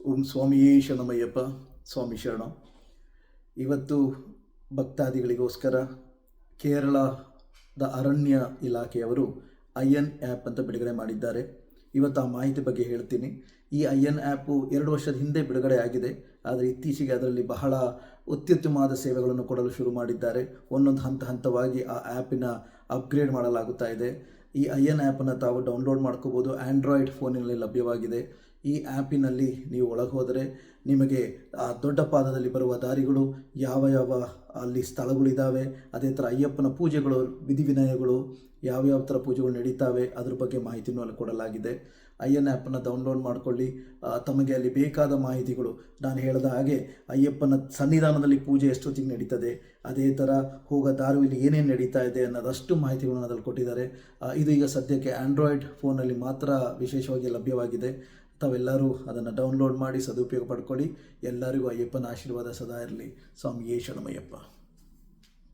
ಓಂ ಸ್ವಾಮಿಯೇ ಶರಣಮಯ್ಯಪ್ಪ, ಸ್ವಾಮಿ ಶರಣ. ಇವತ್ತು ಭಕ್ತಾದಿಗಳಿಗೋಸ್ಕರ ಕೇರಳದ ಅರಣ್ಯ ಇಲಾಖೆಯವರು ಐಎನ್ ಎನ್ ಆ್ಯಪ್ ಅಂತ ಬಿಡುಗಡೆ ಮಾಡಿದ್ದಾರೆ. ಇವತ್ತು ಆ ಮಾಹಿತಿ ಬಗ್ಗೆ ಹೇಳ್ತೀನಿ. ಈ ಐ ಎನ್ ಆ್ಯಪು ಎರಡು ವರ್ಷದ ಹಿಂದೆ ಬಿಡುಗಡೆ ಆಗಿದೆ. ಆದರೆ ಇತ್ತೀಚೆಗೆ ಅದರಲ್ಲಿ ಬಹಳ ಅತ್ಯುತ್ತಮವಾದ ಸೇವೆಗಳನ್ನು ಕೊಡಲು ಶುರು ಮಾಡಿದ್ದಾರೆ. ಒಂದೊಂದು ಹಂತ ಹಂತವಾಗಿ ಆ ಆ್ಯಪಿನ ಅಪ್ಗ್ರೇಡ್ ಮಾಡಲಾಗುತ್ತಾ ಇದೆ. ಈ ಐ ಎನ್ ಆ್ಯಪನ್ನು ತಾವು ಡೌನ್ಲೋಡ್ ಮಾಡ್ಕೋಬೋದು. ಆ್ಯಂಡ್ರಾಯ್ಡ್ ಫೋನಿನಲ್ಲಿ ಲಭ್ಯವಾಗಿದೆ. ಈ ಆ್ಯಪಿನಲ್ಲಿ ನೀವು ಒಳಗೆ ಹೋದರೆ ನಿಮಗೆ ಆ ದೊಡ್ಡ ಪಾದದಲ್ಲಿ ಬರುವ ದಾರಿಗಳು ಯಾವ ಯಾವ ಅಲ್ಲಿ ಸ್ಥಳಗಳಿದ್ದಾವೆ. ಅದೇ ಥರ ಅಯ್ಯಪ್ಪನ ಪೂಜೆಗಳು, ವಿಧಿವಿನಯಗಳು ಯಾವ್ಯಾವ ಥರ ಪೂಜೆಗಳು ನಡೀತಾವೆ ಅದ್ರ ಬಗ್ಗೆ ಮಾಹಿತಿನೂ ಅಲ್ಲಿ ಕೊಡಲಾಗಿದೆ. ಅಯ್ಯನ ಆ್ಯಪನ್ನು ಡೌನ್ಲೋಡ್ ಮಾಡಿಕೊಳ್ಳಿ. ತಮಗೆ ಅಲ್ಲಿ ಬೇಕಾದ ಮಾಹಿತಿಗಳು. ನಾನು ಹೇಳಿದ ಹಾಗೆ ಅಯ್ಯಪ್ಪನ ಸನ್ನಿಧಾನದಲ್ಲಿ ಪೂಜೆ ಎಷ್ಟೊತ್ತಿಗೆ ನಡೀತದೆ, ಅದೇ ಥರ ಹೋಗೋ ದಾರುವಿಲಿ ಏನೇನು ನಡೀತಾ ಇದೆ ಅನ್ನೋದಷ್ಟು ಮಾಹಿತಿಗಳನ್ನು ಅದರಲ್ಲಿ ಕೊಟ್ಟಿದ್ದಾರೆ. ಇದು ಈಗ ಸದ್ಯಕ್ಕೆ ಆ್ಯಂಡ್ರಾಯ್ಡ್ ಫೋನಲ್ಲಿ ಮಾತ್ರ ವಿಶೇಷವಾಗಿ ಲಭ್ಯವಾಗಿದೆ. ತಾವೆಲ್ಲರೂ ಅದನ್ನು ಡೌನ್ಲೋಡ್ ಮಾಡಿ ಸದುಪಯೋಗ ಪಡ್ಕೊಳ್ಳಿ. ಎಲ್ಲರಿಗೂ ಅಯ್ಯಪ್ಪನ ಆಶೀರ್ವಾದ ಸದಾ ಇರಲಿ. ಸ್ವಾಮಿ ಶರಣಮಯ್ಯಪ್ಪ.